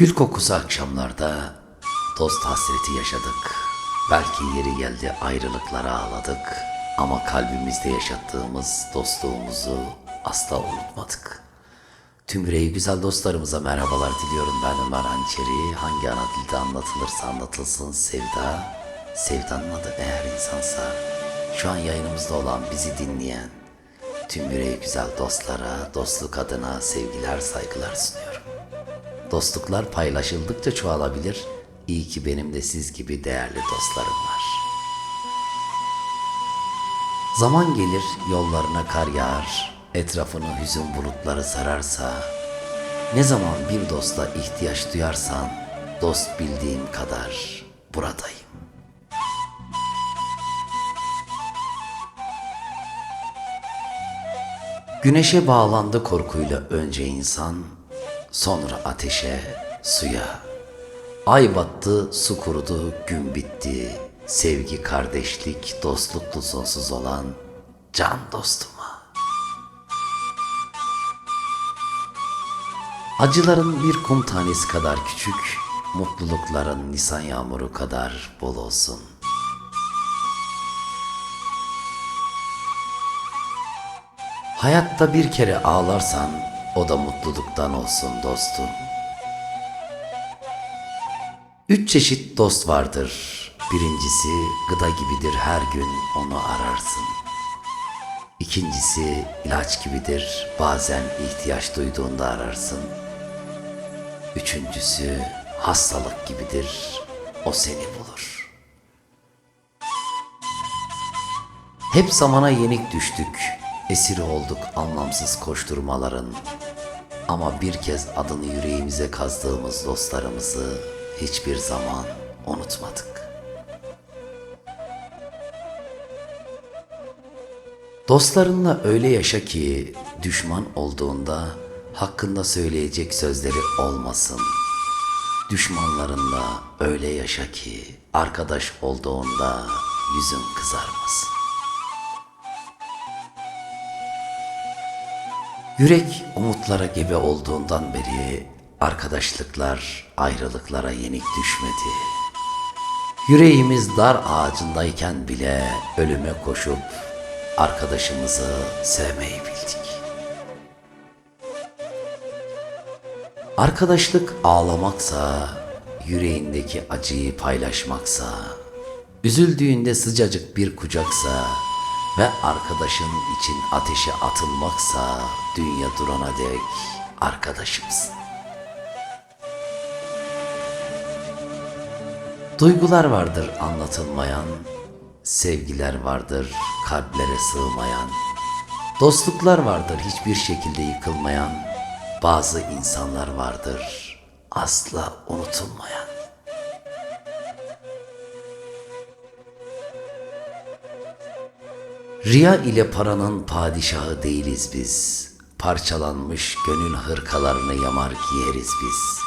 Gül kokusu akşamlarda dost hasreti yaşadık. Belki yeri geldi ayrılıklara ağladık. Ama kalbimizde yaşattığımız dostluğumuzu asla unutmadık. Tüm yüreği güzel dostlarımıza merhabalar diliyorum ben Ömer Hançeri. Hangi ana dilde anlatılırsa anlatılsın sevda. Sevdanın adı eğer insansa. Şu an yayınımızda olan bizi dinleyen tüm yüreği güzel dostlara, dostluk adına sevgiler, saygılar sunuyorum. Dostluklar paylaşıldıkça çoğalabilir. İyi ki benim de siz gibi değerli dostlarım var. Zaman gelir yollarına kar yağar, etrafını hüzün bulutları sararsa, ne zaman bir dosta ihtiyaç duyarsan, dost bildiğim kadar buradayım. Güneşe bağlandı korkuyla önce insan, sonra ateşe, suya. Ay battı, su kurudu, gün bitti. Sevgi, kardeşlik, dostluklu sonsuz olan can dostuma. Acıların bir kum tanesi kadar küçük, mutlulukların nisan yağmuru kadar bol olsun. Hayatta bir kere ağlarsan o da mutluluktan olsun dostum. Üç çeşit dost vardır. Birincisi gıda gibidir her gün onu ararsın. İkincisi ilaç gibidir bazen ihtiyaç duyduğunda ararsın. Üçüncüsü hastalık gibidir o seni bulur. Hep zamana yenik düştük, esir olduk anlamsız koşturmaların. Ama bir kez adını yüreğimize kazdığımız dostlarımızı hiçbir zaman unutmadık. Dostlarınla öyle yaşa ki düşman olduğunda hakkında söyleyecek sözleri olmasın. Düşmanlarınla öyle yaşa ki arkadaş olduğunda yüzün kızarmasın. Yürek umutlara gebe olduğundan beri arkadaşlıklar ayrılıklara yenik düşmedi. Yüreğimiz dar ağacındayken bile ölüme koşup arkadaşımızı sevmeyi bildik. Arkadaşlık ağlamaksa, yüreğindeki acıyı paylaşmaksa, üzüldüğünde sıcacık bir kucaksa ve arkadaşın için ateşe atılmaksa dünya durana dek arkadaşımsın. Duygular vardır anlatılmayan, sevgiler vardır kalplere sığmayan, dostluklar vardır hiçbir şekilde yıkılmayan, bazı insanlar vardır asla unutulmayan. Riya ile paranın padişahı değiliz biz. Parçalanmış gönül hırkalarını yamar giyeriz biz.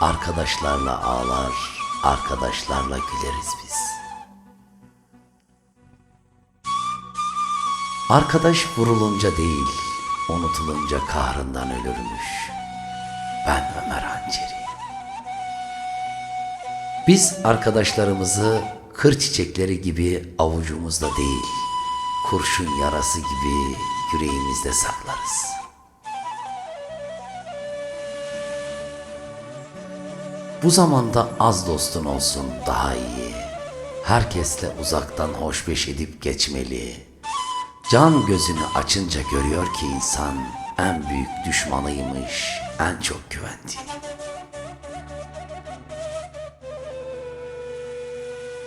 Arkadaşlarla ağlar, arkadaşlarla güleriz biz. Arkadaş vurulunca değil, unutulunca kahrından ölürmüş. Ben Ömer Hançeri. Biz arkadaşlarımızı kır çiçekleri gibi avucumuzda değil, kurşun yarası gibi yüreğimizde saklarız. Bu zamanda az dostun olsun daha iyi. Herkesle uzaktan hoşbeş edip geçmeli. Can gözünü açınca görüyor ki insan en büyük düşmanıymış, en çok güvendiği.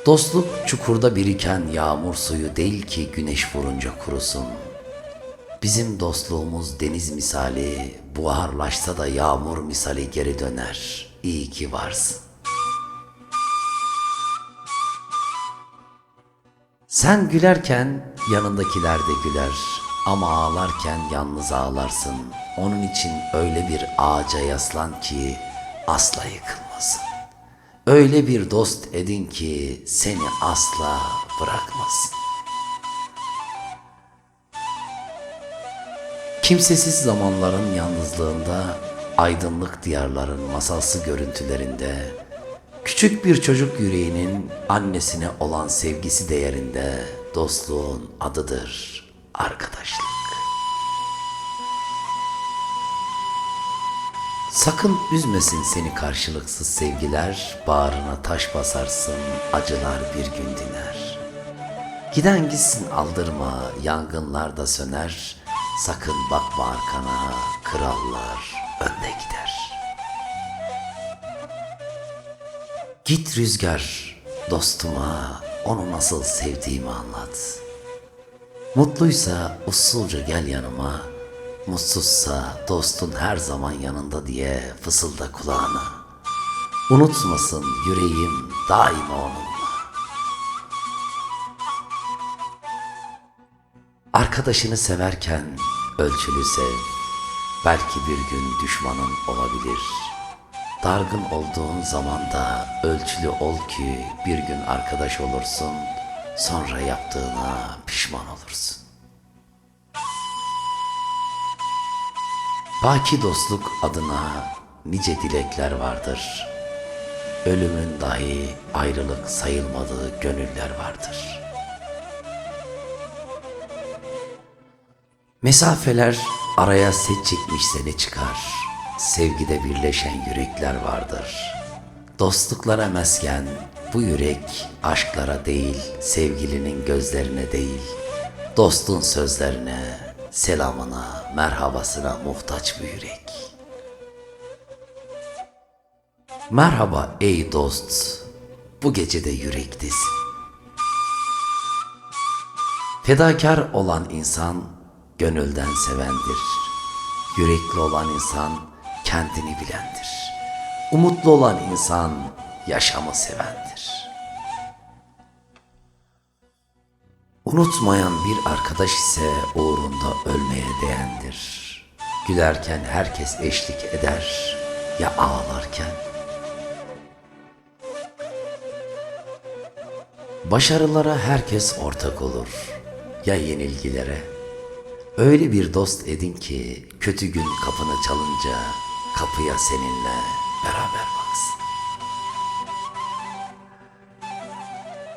Dostluk çukurda biriken yağmur suyu değil ki güneş vurunca kurusun. Bizim dostluğumuz deniz misali, buharlaşsa da yağmur misali geri döner. İyi ki varsın. Sen gülerken yanındakiler de güler ama ağlarken yalnız ağlarsın. Onun için öyle bir ağaca yaslan ki asla yıkılmasın. Öyle bir dost edin ki seni asla bırakmasın. Kimsesiz zamanların yalnızlığında aydınlık diyarların masalsı görüntülerinde, küçük bir çocuk yüreğinin annesine olan sevgisi değerinde dostluğun adıdır arkadaşlık. Sakın üzmesin seni karşılıksız sevgiler, bağrına taş basarsın, acılar bir gün diner. Giden gitsin aldırma, yangınlar da söner, sakın bakma arkana, krallar önde gider. Git rüzgar, dostuma onu nasıl sevdiğimi anlat. Mutluysa usulca gel yanıma, mutsuzsa dostun her zaman yanında diye fısılda kulağına. Unutmasın yüreğim daima onunla. Arkadaşını severken ölçülü sev. Belki bir gün düşmanın olabilir. Dargın olduğun zaman da ölçülü ol ki bir gün arkadaş olursun. Sonra yaptığına pişman olursun. Baki dostluk adına nice dilekler vardır. Ölümün dahi ayrılık sayılmadığı gönüller vardır. Mesafeler araya set çekmişse ne çıkar? Sevgide birleşen yürekler vardır. Dostluklara mesken bu yürek aşklara değil, sevgilinin gözlerine değil, dostun sözlerine, selamına, merhabasına muhtaç bir yürek. Merhaba ey dost, bu gecede yürektesin. Fedakar olan insan gönülden sevendir. Yürekli olan insan kendini bilendir. Umutlu olan insan yaşamı sevendir. Unutmayan bir arkadaş ise uğrunda ölmeye değendir. Gülerken herkes eşlik eder ya ağlarken. Başarılara herkes ortak olur ya yenilgilere. Öyle bir dost edin ki kötü gün kapını çalınca kapıya seninle beraber baksın.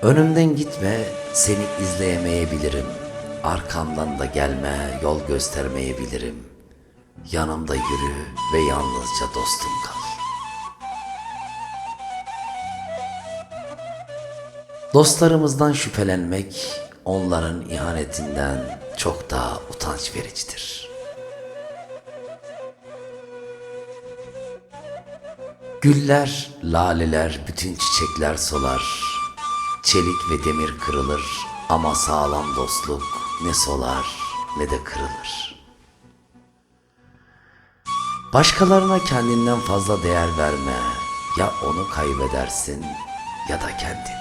Önümden gitme, seni izleyemeyebilirim. Arkamdan da gelme, yol göstermeyebilirim. Yanımda yürü ve yalnızca dostum kal. Dostlarımızdan şüphelenmek, onların ihanetinden çok daha utanç vericidir. Güller, laleler, bütün çiçekler solar. Çelik ve demir kırılır ama sağlam dostluk ne solar ne de kırılır. Başkalarına kendinden fazla değer verme. Ya onu kaybedersin ya da kendini.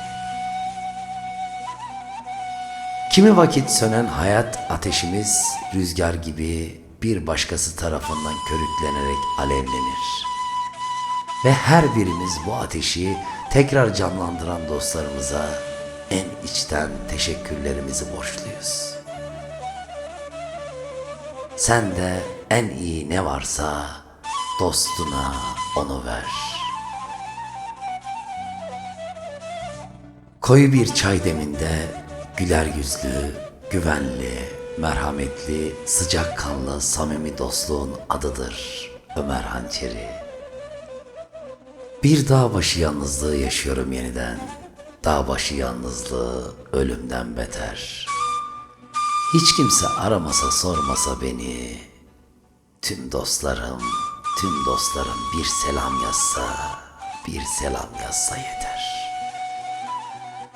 Kimi vakit sönen hayat ateşimiz rüzgar gibi bir başkası tarafından körüklenerek alevlenir. Ve her birimiz bu ateşi tekrar canlandıran dostlarımıza en içten teşekkürlerimizi borçluyuz. Sen de en iyi ne varsa dostuna onu ver. Koyu bir çay deminde güler yüzlü, güvenli, merhametli, sıcakkanlı, samimi dostluğun adıdır Ömer Hançeri. Bir dağ başı yalnızlığı yaşıyorum yeniden. Dağ başı yalnızlığı ölümden beter. Hiç kimse aramasa sormasa beni. Tüm dostlarım, tüm dostlarım bir selam yazsa, bir selam yazsa yeter.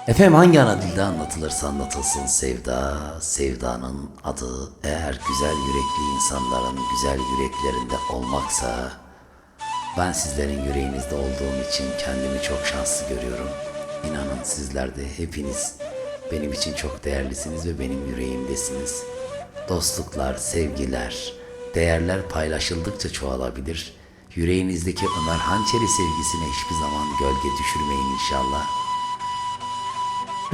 Efendim hangi ana dilde anlatılırsa anlatılsın sevda, sevdanın adı eğer güzel yürekli insanların güzel yüreklerinde olmaksa ben sizlerin yüreğinizde olduğum için kendimi çok şanslı görüyorum. İnanın sizler de hepiniz benim için çok değerlisiniz ve benim yüreğimdesiniz. Dostluklar, sevgiler, değerler paylaşıldıkça çoğalabilir. Yüreğinizdeki Ömer Hançeri sevgisine hiçbir zaman gölge düşürmeyin inşallah.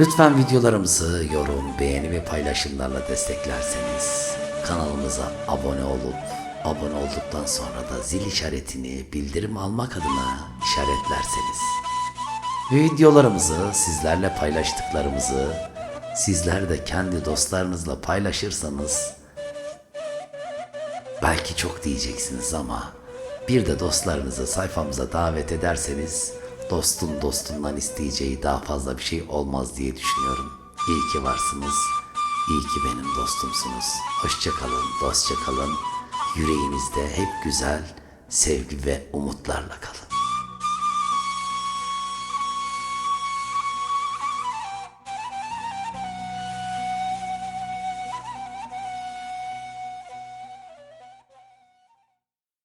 Lütfen videolarımızı yorum, beğeni ve paylaşımlarla desteklerseniz kanalımıza abone olup abone olduktan sonra da zil işaretini bildirim almak adına işaretlerseniz videolarımızı sizlerle paylaştıklarımızı sizler de kendi dostlarınızla paylaşırsanız belki çok diyeceksiniz ama bir de dostlarınızı sayfamıza davet ederseniz dostun dostundan isteyeceği daha fazla bir şey olmaz diye düşünüyorum. İyi ki varsınız. İyi ki benim dostumsunuz. Hoşça kalın, dostça kalın. Yüreğinizde hep güzel, sevgi ve umutlarla kalın.